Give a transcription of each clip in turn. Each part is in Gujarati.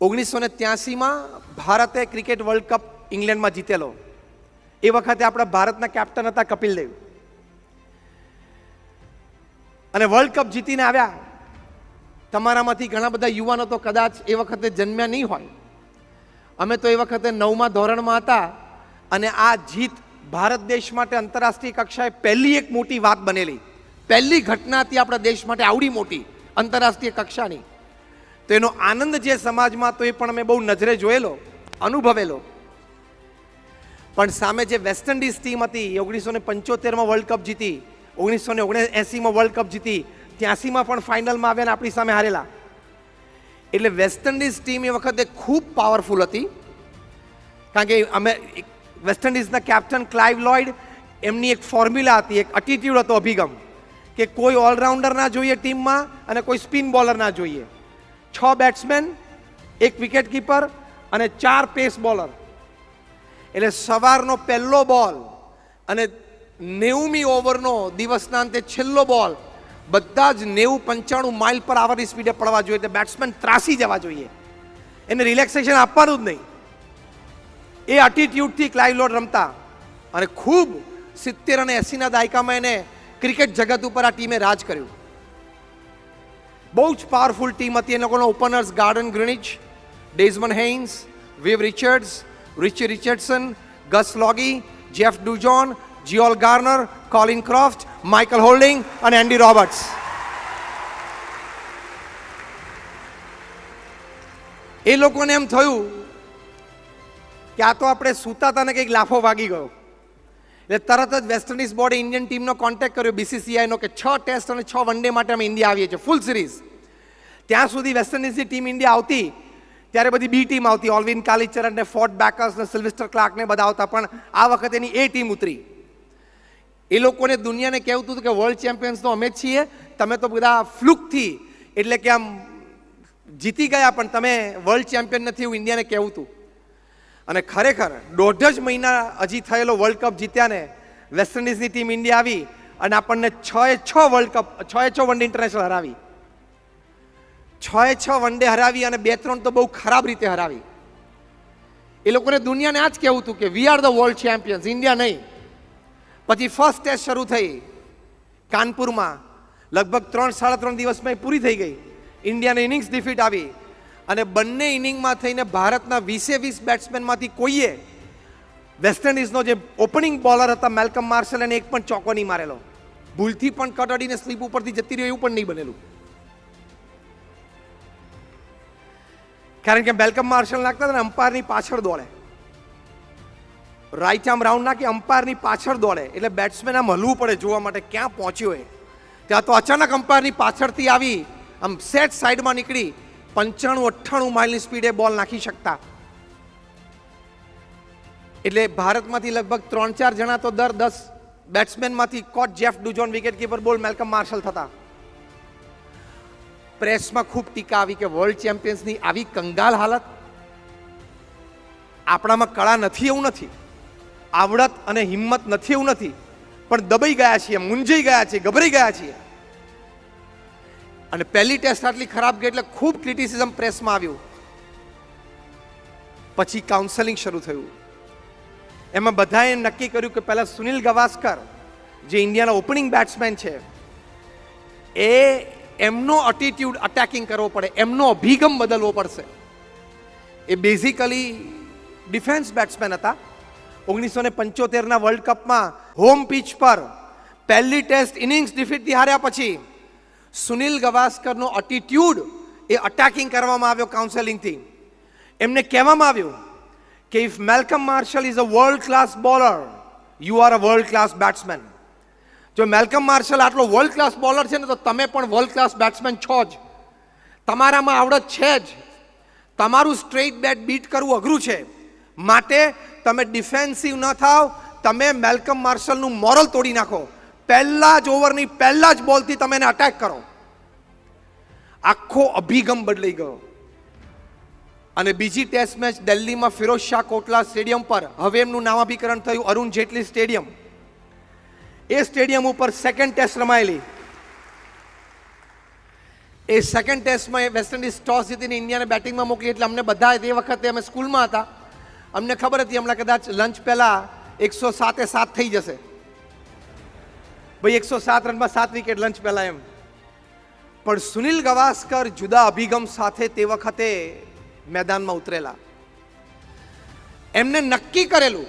ઓગણીસો ને ત્યાસીમાં ભારતે ક્રિકેટ વર્લ્ડ કપ ઇંગ્લેન્ડમાં જીતેલો. એ વખતે આપણા ભારતના કેપ્ટન હતા કપિલ દેવ. અને વર્લ્ડ કપ જીતીને આવ્યા. તમારામાંથી ઘણા બધા યુવાનો તો કદાચ એ વખતે જન્મ્યા નહીં હોય. અમે તો એ વખતે નવમા ધોરણમાં હતા અને આ જીત ભારત દેશ માટે આંતરરાષ્ટ્રીય કક્ષાએ પહેલી એક મોટી વાત બનેલી. પહેલી ઘટના હતી આપણા દેશ માટે આવડી મોટી, આંતરરાષ્ટ્રીય કક્ષાની. તો એનો આનંદ જે સમાજમાં, તો એ પણ અમે બહુ નજરે જોયેલો, અનુભવેલો. પણ સામે જે વેસ્ટ ઇન્ડિઝ ટીમ હતી ઓગણીસો ને પંચોતેરમાં વર્લ્ડ કપ જીતી ઓગણીસો ને ઓગણએંસીમાં વર્લ્ડ કપ જીતી, ત્યાંસીમાં પણ ફાઇનલમાં આવ્યા ને આપણી સામે હારેલા. એટલે વેસ્ટ ઇન્ડિઝ ટીમ એ વખતે ખૂબ પાવરફુલ હતી. કારણ કે અમે વેસ્ટ ઇન્ડિઝના કેપ્ટન ક્લાઇવ લોઇડ એમની એક ફોર્મ્યુલા હતી, એક એટીટ્યુડ હતો અભિગમ, કે કોઈ ઓલરાઉન્ડર ના જોઈએ ટીમમાં અને કોઈ સ્પિન બોલર ના જોઈએ. છ બેટ્સમેન એક વિકેટ કીપર અને ચાર પેસ બોલર એટલે સવારનો પહેલો બોલ અને નેવમી ઓવરનો દિવસના અંતે છેલ્લો બોલ બધા જ નેવું પંચાણું માઇલ પર આવરની સ્પીડે પડવા જોઈએ. એટલે બેટ્સમેન ત્રાસી જવા જોઈએ. એને રિલેક્સેશન આપવાનું જ નહીં. એ એટીટ્યુડથી ક્લાઇવ લોડ રમતા અને ખૂબ સિત્તેર અને એંસીના દાયકામાં એને ક્રિકેટ જગત ઉપર આ ટીમે રાજ કર્યું. બહુ જ પાવરફુલ ટીમ હતી. એ લોકોનો openers Gordon Greenidge Desmond Haynes Viv Richards Richie Richardson Gus Logie Jeff Dujon Joel Garner Colin Croft Michael Holding અને એન્ડી રોબર્ટ્સ એ લોકોને એમ થયું કે આ તો આપણે સૂતા હતા ને કંઈક લાફો વાગી ગયો. એટલે તરત જ વેસ્ટ ઇન્ડિઝ બોર્ડે ઇન્ડિયન ટીમનો કોન્ટેક્ટ કર્યો બીસીસીઆઈનો કે છ ટેસ્ટ અને છ વન ડે માટે અમે ઇન્ડિયા આવીએ છીએ ફૂલ સિરીઝ ત્યાં સુધી વેસ્ટ ઇન્ડિઝની ટીમ ઇન્ડિયા આવતી, ત્યારે બધી બી ટીમ આવતી ઓલવિન કાલીચરણ ને ફોર્ટ બેકર્સ ને સિલ્વિસ્ટર ક્લાર્ક ને બધા આવતા, પણ આ વખતે એની એ ટીમ ઉતરી. એ લોકોને દુનિયાને કહેવું હતું કે વર્લ્ડ ચેમ્પિયન્સ તો અમે જ છીએ, તમે તો બધા ફ્લુકથી, એટલે કે આમ જીતી ગયા, પણ તમે વર્લ્ડ ચેમ્પિયન નથી એવું ઇન્ડિયાને કહેવું હતું અને ખરેખર દોઢ જ મહિના હજી થયેલો વર્લ્ડ કપ જીત્યા ને વેસ્ટ ઇન્ડિઝની ટીમ ઇન્ડિયા આવી અને આપણને છ એ છ વર્લ્ડ કપ છ એ છ વન ડે ઇન્ટરનેશનલ હરાવી. છ એ છ વન ડે હરાવી અને બે ત્રણ તો બહુ ખરાબ રીતે હરાવી. એ લોકોને દુનિયાને આ જ કહેવું હતું કે we are the world champions India નહીં. પછી ફર્સ્ટ ટેસ્ટ શરૂ થઈ. કાનપુરમાં લગભગ ત્રણ, સાડા ત્રણ દિવસમાં પૂરી થઈ ગઈ. ઇન્ડિયાને ઇનિંગ્સ ડિફીટ આવી. અને બંને ઇનિંગમાં થઈને ભારતના વીસે વીસ બેટ્સમેનમાંથી કોઈએ વેસ્ટ ઇન્ડિઝનો જે ઓપનિંગ બોલર હતા મેલકમ માર્શલ એને એક પણ ચોકો નહીં મારેલો. ભૂલથી પણ કટ અડીને સ્લીપ ઉપરથી જતી રહ્યો એવું પણ નહીં બનેલું. કારણ કે મેલ્કમ માર્શલ નાખતા હતા ને અમ્પાયરની પાછળ દોડે. રાઈટ આર્મ રાઉન્ડ નાખી અમ્પાયરની પાછળ દોડે. એટલે બેટ્સમેન આમ હલવું પડે જોવા માટે ક્યાં પહોંચ્યો એ. ત્યાં તો અચાનક અમ્પાયરની પાછળથી આવી, આમ સેટ સાઈડમાં નીકળી પંચાણું, અઠ્ઠાણું માઇલની સ્પીડે બોલ નાખી શકતા. એટલે ભારતમાંથી લગભગ ત્રણ ચાર જણા તો દર દસ બેટ્સમેનમાંથી caught Jeff Dujon wicket keeper bowl Malcolm Marshall થતા. પ્રેસમાં ખૂબ ટીકા આવી કે વર્લ્ડ ચેમ્પિયન્સની આવી કંગાલ હાલત. આપણામાં કળા નથી એવું નથી. આવડત અને હિંમત નથી એવું નથી. પણ દબાઈ ગયા છીએ, મૂંઝાઈ ગયા છીએ, ગભરાઈ ગયા છીએ. અને પહેલી ટેસ્ટ આટલી ખરાબ ગઈ એટલે ખૂબ ક્રિટિસિઝમ પ્રેસમાં આવ્યું. પછી કાઉન્સેલિંગ શરૂ થયું. એમાં બધાએ નક્કી કર્યું કે પહેલાં સુનિલ ગવાસ્કર, જે ઇન્ડિયાના ઓપનિંગ બેટ્સમેન છે, એ એમનો અટીટ્યુડ અટેકિંગ કરવો પડે, એમનો અભિગમ બદલવો પડશે. એ બેઝિકલી ડિફેન્સ બેટ્સમેન હતા. ઓગણીસો ને પંચોતેરના વર્લ્ડ કપમાં હોમ પીચ પર પહેલી ટેસ્ટ ઇનિંગ્સ ડિફીટથી હાર્યા પછી સુનિલ ગવાસ્કરનો એટીટ્યુડ એ અટેકિંગ કરવામાં આવ્યો કાઉન્સેલિંગથી એમને કહેવામાં આવ્યું કે if Malcolm Marshall is a world class bowler you are a world class batsman જો મેલકમ માર્શલ આટલો વર્લ્ડ ક્લાસ બોલર છે ને, તો તમે પણ વર્લ્ડ ક્લાસ બેટ્સમેન છો જ. તમારામાં આવડત છે જ. તમારું સ્ટ્રેટ બેટ બીટ કરવું અઘરું છે. માટે તમે ડિફેન્સિવ ન થાવ, તમે મેલકમ માર્શલનું મોરલ તોડી નાખો. પહેલા જ ઓવરની પહેલા જ બોલથી તમે એને અટેક કરો. આખો અભિગમ બદલાઈ ગયો. અને બીજી ટેસ્ટ મેચ દિલ્હીમાં ફિરોઝ શાહ કોટલા સ્ટેડિયમ પર, હવે એમનું નામાભીકરણ થયું અરુણ જેટલી સ્ટેડિયમ. એ સ્ટેડિયમ ઉપર સેકન્ડ ટેસ્ટ રમાયેલી. એ સેકન્ડ ટેસ્ટમાં વેસ્ટ ઇન્ડિઝ ટોસ જીતીને ઇન્ડિયાને બેટિંગમાં મોકલી એટલે અમને બધા તે વખતે અમે સ્કૂલમાં હતા. અમને ખબર હતી હમણાં કદાચ લંચ પહેલાં એકસો સાતે સાત થઈ જશે. ભાઈ, એકસો સાત રનમાં સાત વિકેટ લંચ પહેલાં એમ. પણ સુનિલ ગવાસ્કર જુદા અભિગમ સાથે તે વખતે મેદાનમાં ઉતરેલા. એમને નક્કી કરેલું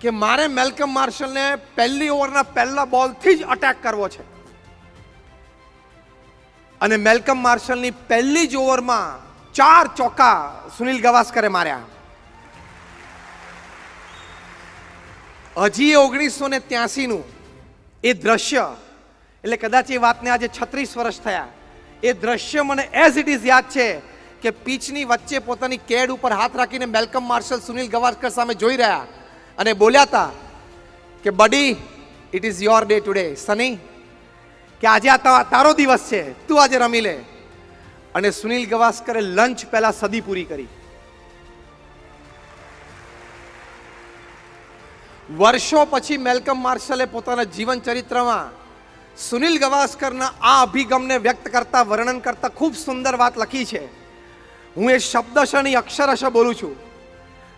કે મારે મેલકમ માર્શલને પહેલી ઓવરના પહેલા બોલથી જ અટેક કરવો છે. અને મેલકમ માર્શલની પહેલી જ ઓવરમાં ચાર ચોક્કા સુનિલ ગવાસ્કરે માર્યા. હજી ઓગણીસો ને ત્યાસીનું એ દ્રશ્ય, એટલે કદાચ એ વાતને આજે છત્રીસ વર્ષ થયા. એ દ્રશ્ય મને એઝ ઇટ ઇઝ યાદ છે કે પીચની વચ્ચે પોતાની કેડ ઉપર હાથ રાખીને મેલકમ માર્શલ સુનિલ ગવાસ્કર સામે જોઈ રહ્યા અને બોલ્યા હતા કે buddy it is your day today Sunny કે આજે આ તારો દિવસ છે. તું આજે રમી લે. અને સુનિલ ગવાસ્કરે લંચ પહેલાં સદી પૂરી કરી. વર્ષો પછી મેલકમ માર્શલે પોતાના જીવન ચરિત્રમાં સુનિલ ગવાસ્કરના આ અભિગમને વ્યક્ત કરતા, વર્ણન કરતા ખૂબ સુંદર વાત લખી છે. હું એ શબ્દશ અક્ષરશ બોલું છું.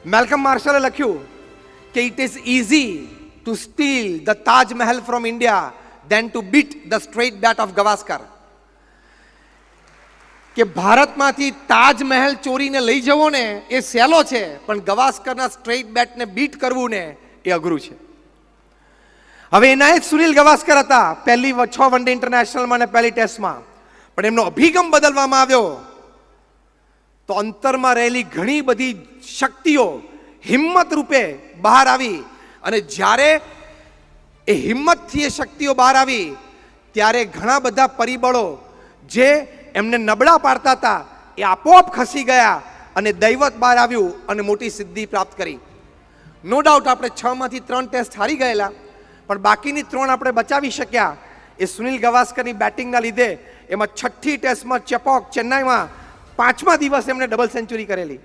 મેલકમ માર્શલે લખ્યું કે it is easy to steal the Taj Mahal from India than to beat the straight bat of Gavaskar કે ભારતમાંથી તાજમહેલ ચોરીને લઈ જવો ને એ સહેલો છે, પણ ગવાસ્કરના સ્ટ્રેટ બેટને બીટ કરવું ને એ અઘરું છે. હવે એના જ સુનિલ ગવાસ્કર હતા, પહેલી છ વન ડે ઇન્ટરનેશનલમાં અને પહેલી ટેસ્ટમાં. પણ એમનો અભિગમ બદલવામાં આવ્યો. તો અંતરમાં રહેલી ઘણી બધી શક્તિઓ હિંમત રૂપે બહાર આવી અને જ્યારે એ હિંમતથી એ શક્તિઓ બહાર આવી, ત્યારે ઘણા બધા પરિબળો જે એમને નબળા પાડતા હતા એ આપોઆપ ખસી ગયા અને દૈવત બહાર આવ્યું અને મોટી સિદ્ધિ પ્રાપ્ત કરી. નો ડાઉટ આપણે છ માંથી ત્રણ ટેસ્ટ હારી ગયેલા, પણ બાકીની ત્રણ આપણે બચાવી શક્યા. એ સુનિલ ગવાસ્કરની બેટિંગના લીધે એમાં છઠ્ઠી ટેસ્ટમાં ચેપોક ચેન્નાઈમાં પાંચમા દિવસે એમણે ડબલ સેન્ચુરી કરેલી.